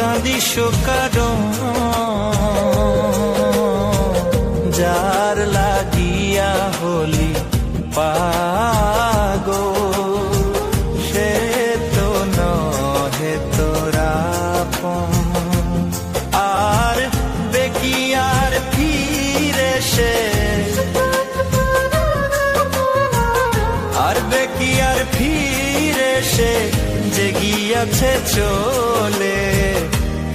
কাঁদিস কারণ, যার লাগিয়া হলি পাগো সে তো নহে তোরা আর আর ফিরে সে, আর আর ফিরে সে যে গিয়াছে চলে